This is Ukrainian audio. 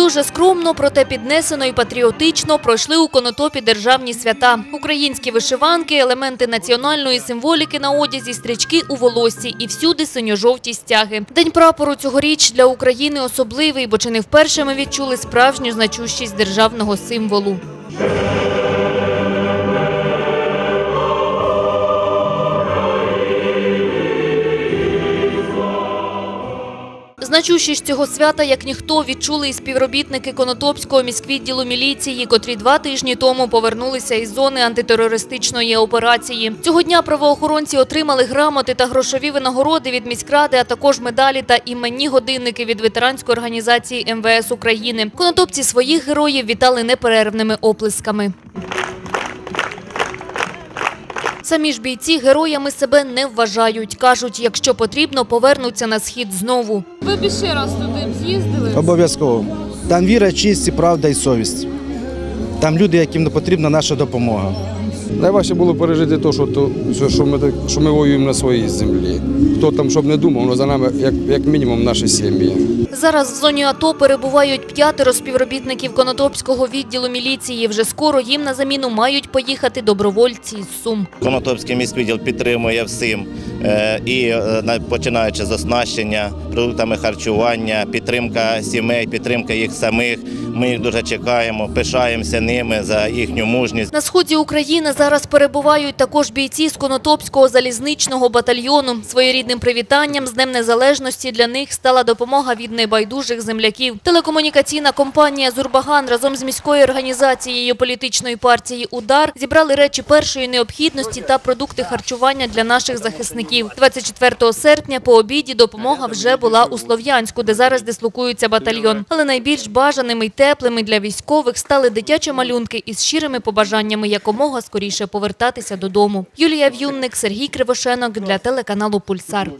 Дуже скромно, проте піднесено і патріотично пройшли у Конотопі державні свята. Українські вишиванки, елементи національної символіки на одязі, стрічки у волоссі і всюди синьо-жовті стяги. День прапору цьогоріч для України особливий, бо чи не вперше ми відчули справжню значущість державного символу. Значущість цього свята, як ніхто, відчули і співробітники Конотопського міськвідділу міліції, котрі два тижні тому повернулися із зони антитерористичної операції. Цього дня правоохоронці отримали грамоти та грошові винагороди від міськради, а також медалі та іменні годинники від ветеранської організації МВС України. Конотопці своїх героїв вітали неперервними оплесками. Самі ж бійці героями себе не вважають. Кажуть, якщо потрібно, повернуться на схід знову. Ви б ще раз туди б з'їздили? Обов'язково. Там віра, честь, правда і совість. Там люди, яким не потрібна наша допомога. Найважче було пережити те, що, то, що, ми, так- що ми воюємо на своїй землі. Хто там щоб не думав, але за нами як, як мінімум наші сім'ї. Зараз в зоні АТО перебувають п'ятеро співробітників Конотопського відділу міліції. Вже скоро їм на заміну мають поїхати добровольці з Сум. Конотопський міськвідділ підтримує всім і е, на- починаючи з оснащення продуктами харчування, підтримка сімей, підтримка їх самих. Ми їх дуже чекаємо, пишаємося ними за їхню мужність. На сході України зараз перебувають також бійці з Конотопського залізничного батальйону. Своєрідним привітанням з Днем Незалежності для них стала допомога від небайдужих земляків. Телекомунікаційна компанія «Зурбаган» разом з міською організацією політичної партії «Удар» зібрали речі першої необхідності та продукти харчування для наших захисників. 24 серпня по обіді допомога вже була у Слов'янську, де зараз дислокується батальйон. Але найбільш бажаними й теплими для військових стали дитячі малюнки із щирими побажаннями якомога скоріше повертатися додому. Юлія В'юнник, Сергій Кривошенок для телеканалу Пульсар.